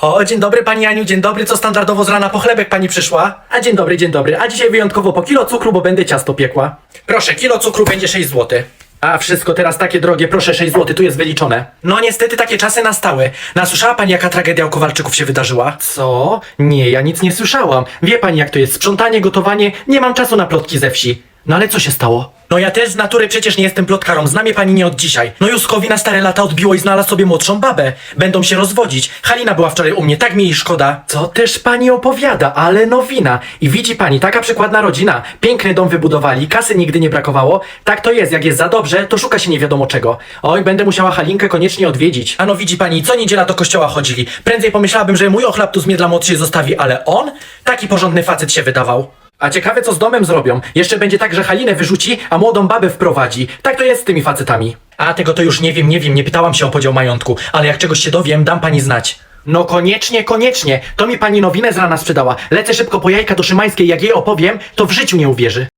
O, dzień dobry pani Aniu, dzień dobry, co standardowo z rana po chlebek pani przyszła? A dzień dobry, dzień dobry, a dzisiaj wyjątkowo po kilo cukru, bo będę ciasto piekła. Proszę, kilo cukru będzie 6 zł. A wszystko teraz takie drogie, proszę 6 zł, tu jest wyliczone. No niestety takie czasy nastały. Nasłyszała pani jaka tragedia u Kowalczyków się wydarzyła? Co? Nie, ja nic nie słyszałam. Wie pani jak to jest, sprzątanie, gotowanie, nie mam czasu na plotki ze wsi. No ale co się stało? No ja też z natury przecież nie jestem plotkarą, znam je pani nie od dzisiaj. No Juskowi na stare lata odbiło i znalazł sobie młodszą babę. Będą się rozwodzić. Halina była wczoraj u mnie, tak mi jej szkoda. Co też pani opowiada, ale nowina. I widzi pani, taka przykładna rodzina. Piękny dom wybudowali, kasy nigdy nie brakowało. Tak to jest, jak jest za dobrze, to szuka się nie wiadomo czego. Oj, będę musiała Halinkę koniecznie odwiedzić. Ano widzi pani, co niedziela do kościoła chodzili. Prędzej pomyślałabym, że mój ochlaptus mnie dla młodszej zostawi, ale on? Taki porządny facet się wydawał. A ciekawe co z domem zrobią. Jeszcze będzie tak, że Halinę wyrzuci, a młodą babę wprowadzi. Tak to jest z tymi facetami. A tego to już nie wiem, nie wiem, nie pytałam się o podział majątku, ale jak czegoś się dowiem, dam pani znać. No koniecznie, koniecznie. To mi pani nowinę z rana sprzedała. Lecę szybko po jajka do Szymańskiej, jak jej opowiem, to w życiu nie uwierzy.